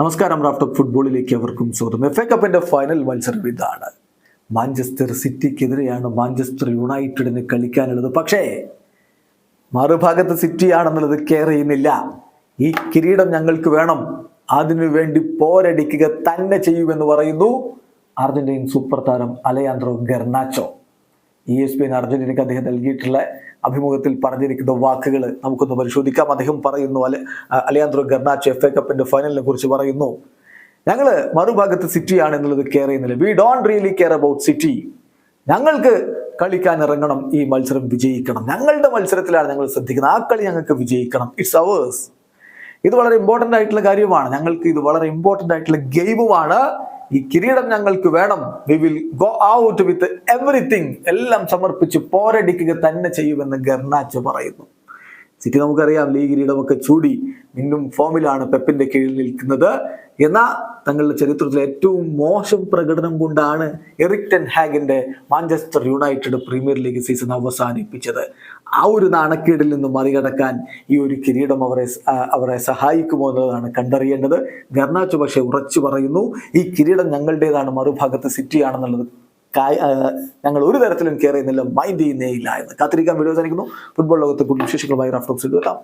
നമസ്കാരം റാഫ്റ്റോക്ക് ഫുട്ബോളിലേക്ക് അവർക്കും സ്വാഗതം. എഫ് എ കപ്പിന്റെ ഫൈനൽ മത്സരം ഇതാണ്. മാഞ്ചസ്റ്റർ സിറ്റിക്കെതിരെയാണ് മാഞ്ചസ്റ്റർ യുണൈറ്റഡിന് കളിക്കാനുള്ളത്. പക്ഷേ മറുഭാഗത്ത് സിറ്റിയാണെന്നുള്ളത് കെയർ ചെയ്യുന്നില്ല. ഈ കിരീടം ഞങ്ങൾക്ക് വേണം. അതിനു വേണ്ടി പോരടിക്കുക തന്നെ ചെയ്യുമെന്ന് പറയുന്നു അർജന്റീൻ സൂപ്പർ താരം Alejandro Garnacho E S P അർജന്റീനയ്ക്ക് അദ്ദേഹം നൽകിയിട്ടുള്ള അഭിമുഖത്തിൽ പറഞ്ഞിരിക്കുന്ന വാക്കുകൾ നമുക്കൊന്ന് പരിശോധിക്കാം. അദ്ദേഹം പറയുന്നു അല്ലെ അലയാൻഡ്രോ ഗർണാച്ച് എഫ് എ കപ്പിന്റെ ഫൈനലിനെ കുറിച്ച് പറയുന്നു. ഞങ്ങൾ മറുഭാഗത്ത് സിറ്റിയാണ് എന്നുള്ളത് കെയർ ചെയ്യുന്നില്ല. We don't really care about city ഞങ്ങൾക്ക് കളിക്കാൻ ഇറങ്ങണം ഈ മത്സരം വിജയിക്കണം. ഞങ്ങളുടെ മത്സരത്തിലാണ് ഞങ്ങൾ ശ്രദ്ധിക്കുന്നത്. ആ കളി ഞങ്ങൾക്ക് വിജയിക്കണം. ഇറ്റ്സ് അവേഴ്സ് ഇത് വളരെ ഇമ്പോർട്ടന്റ് ആയിട്ടുള്ള കാര്യമാണ്. ഞങ്ങൾക്ക് ഇത് വളരെ ഇമ്പോർട്ടന്റ് ആയിട്ടുള്ള ഗെയിമുമാണ് ഈ കിരീടം ഞങ്ങൾക്ക് വേണം. We will go out with everything എല്ലാം സമർപ്പിച്ച് പോരടിക്കുക തന്നെ ചെയ്യുമെന്ന് ഗർണാച്ച് പറയുന്നു. സിറ്റി നമുക്കറിയാം ലീഗ് കിരീടമൊക്കെ ചൂടി. വീണ്ടും ഫോമിലാണ് പെപ്പിന്റെ കീഴിൽ നിൽക്കുന്നത്. എന്നാൽ തങ്ങളുടെ ചരിത്രത്തിലെ ഏറ്റവും മോശം പ്രകടനം കൊണ്ടാണ് Eric ten ഹാഗിന്റെ Manchester United Premier League season അവസാനിപ്പിച്ചത്. ആ ഒരു നാണക്കേടിൽ നിന്ന് മറികടക്കാൻ ഈ ഒരു കിരീടം അവരെ അവരെ സഹായിക്കുമോ എന്നതാണ് കണ്ടറിയേണ്ടത്. ഗർണാച്ചു പക്ഷേ ഉറച്ചു പറയുന്നു ഈ കിരീടം ഞങ്ങളുടേതാണ് മറുഭാഗത്ത് സിറ്റിയാണെന്നുള്ളത് ഞങ്ങൾ ഒരു തരത്തിലും കെയർ ചെയ്യുന്നില്ല മൈൻഡ് ചെയ്യുന്നേ ഇല്ല എന്ന്. കാത്തിരിക്കാൻ വീഡിയോ സാധിക്കുന്നു ഫുട്ബോൾ ലോകത്തെ കൂടുതൽ വിശേഷങ്ങളുമായി റഫറൻസ് എത്താം.